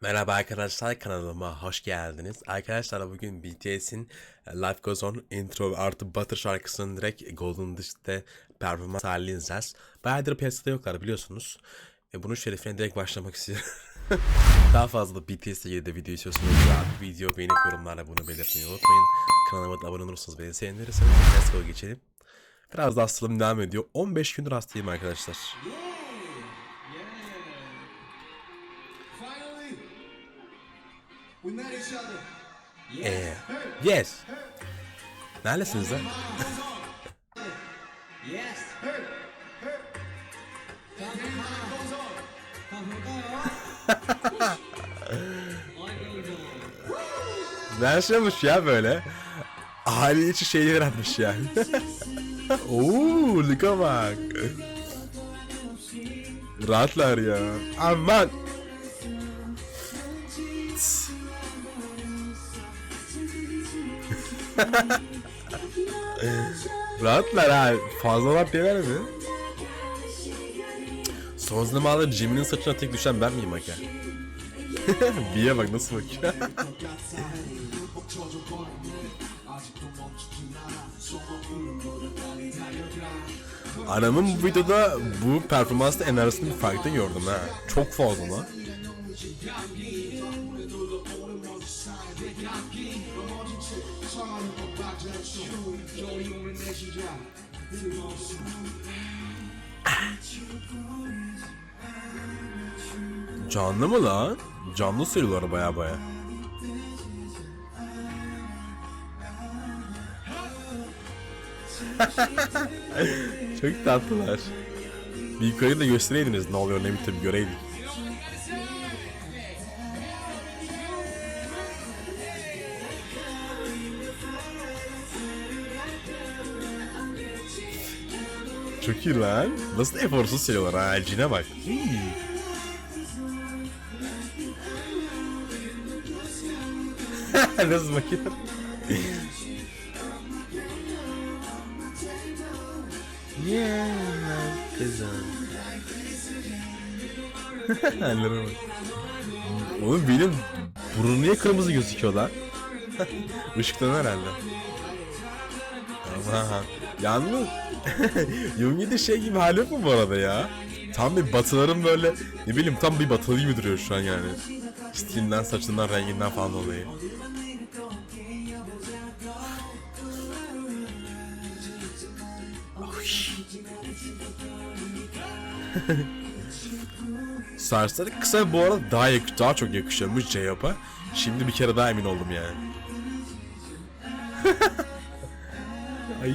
Merhaba arkadaşlar kanalıma hoş geldiniz. Arkadaşlar bugün BTS'in Life Goes On intro artı Butter şarkısının direkt Golden Disc'te performans halini izleyeceğiz. Bayağıdır piyasada yoklar biliyorsunuz. E, bunun şerefine direkt başlamak istiyorum. Daha fazla BTS'le ilgili de video istiyorsanız video beğenip yorumlarla bunu belirtmeyi unutmayın. Kanalıma da abone olursanız beni sevinirsiniz. Let's go geçelim. Biraz da hastalığım devam ediyor. 15 gündür hastayım arkadaşlar. Finally, we met each other. Ee, yes. Neredesiniz lan? Yes. Şey olmuş ya böyle. Aile içi şeyler atmış yani. Oo, Luka bak. Rahatlar ya. Aman. Rahatlar ha. Fazla var diyorlar mi? Son zamanlarda Jimmy'nin saçına tek düşen ben miyim bak ya? Biye bak nasıl bakıyor. Anamın bu videoda bu performansta enerjisini bir farklı gördüm ha. Çok fazla lan. Canlı mı lan? Canlı söylüyorlar baya baya. Çok tatlılar. Bir yukarıyı göstereydiniz ne oluyor ne bitiyor göreydik. Çok iyi lan. Nasıl eforsuz söylüyorlar ha. Cine bak. Hii. Nasıl bakıyor? Yeah, kızım. Hallere bak. Oğlum benim burnum niye kırmızı gözüküyor lan? Işıktan herhalde. Aha. Yalnız Yungi'de şey gibi hali mu bu arada ya? Tam bir batıların böyle ne bileyim tam bir batılı gibi duruyor şu an yani. Stilinden, saçından, renginden falan dolayı. Saçları kısa bu arada daha yak daha çok yakışıyormuş J-Hope'a. Şimdi bir kere daha emin oldum yani. Ay.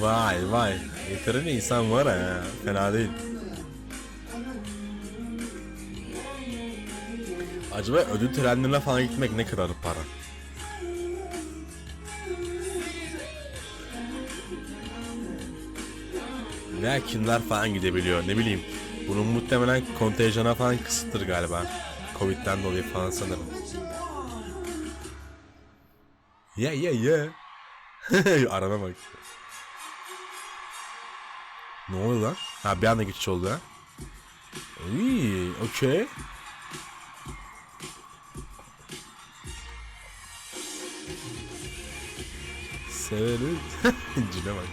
Vay vay. Yeterli insan var ha. Fena değil. Acaba ödül törenlerine falan gitmek ne kadar para? Veya kimler falan gidebiliyor ne bileyim. Bunun muhtemelen kontenjana falan kısıttır galiba. Covid'den dolayı falan sanırım. Ya ya ya. Arana bak. Ne oluyor lan? Ha bir anda geçiş oldu ha. İyi, okey. Severiz. Cine bak.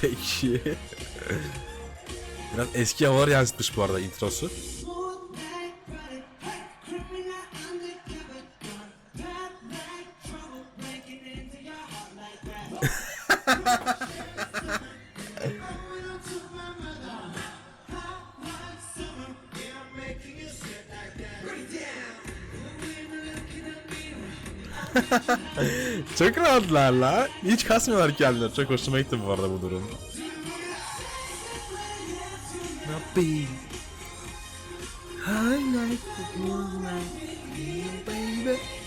Peki. Biraz eski havalar yansıtmış bu arada introsu. Çok rahatlar la. Hiç kasmıyorlar kendileri. Çok hoşuma gitti bu arada bu durum. Like baby.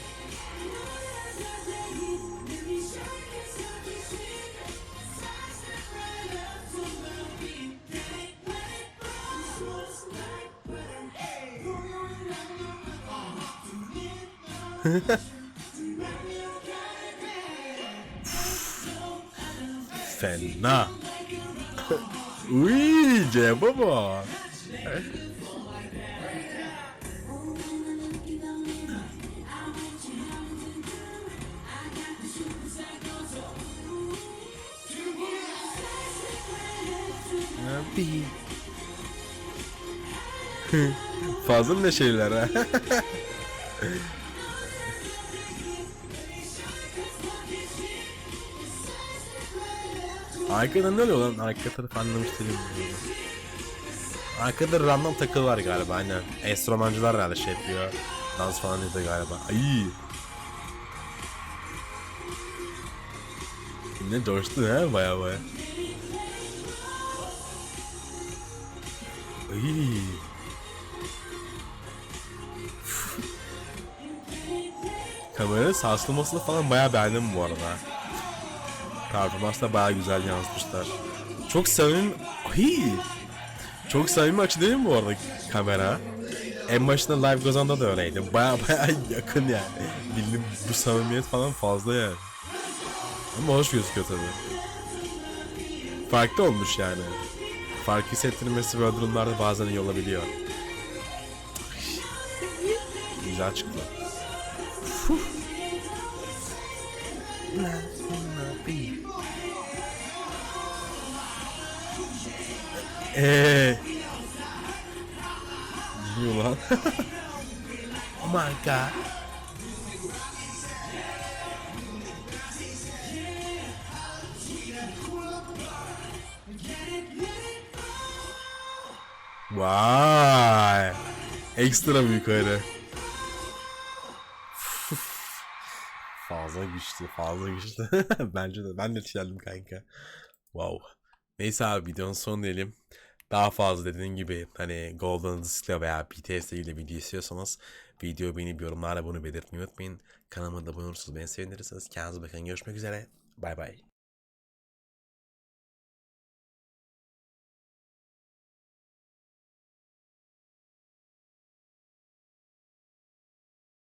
Fena. Uy, cebe bak. Yapayım? Fazla neşeliler ha? Arkada ne oluyor lan? Arka tarafı anlamış değilim. Arkada random takıl var galiba aynen. Enstrümancılar herhalde şey yapıyor. Dans falan yapıyor galiba. Ay. Ne coştu ha baya baya. Ay. Kameranın sarsılmasını falan bayağı beğendim bu arada. Performans da bayağı güzel yansıtmışlar. Çok samimi... Ay! Çok samimi açı değil mi bu arada kamera? En başında Live Gozan'da da öyleydi. Baya baya yakın yani. Bildim bu samimiyet falan fazla yani. Ama hoş gözüküyor tabii. Farklı olmuş yani. Fark hissettirmesi böyle durumlarda bazen iyi olabiliyor. Güzel çıktı. Eee. Ne lan? oh my god. Vay. Ekstra büyük öyle. fazla güçlü, fazla güçlü. Bence de. Ben de geldim kanka. Wow. Neyse abi videonun sonu diyelim. Daha fazla dediğim gibi hani Golden Disk'le veya BTS ile ilgili video istiyorsanız video beğenip yorumlarla bunu belirtmeyi unutmayın. Kanalıma da abone olursanız beni sevinirsiniz. Kendinize bakın. Görüşmek üzere. Bay bay.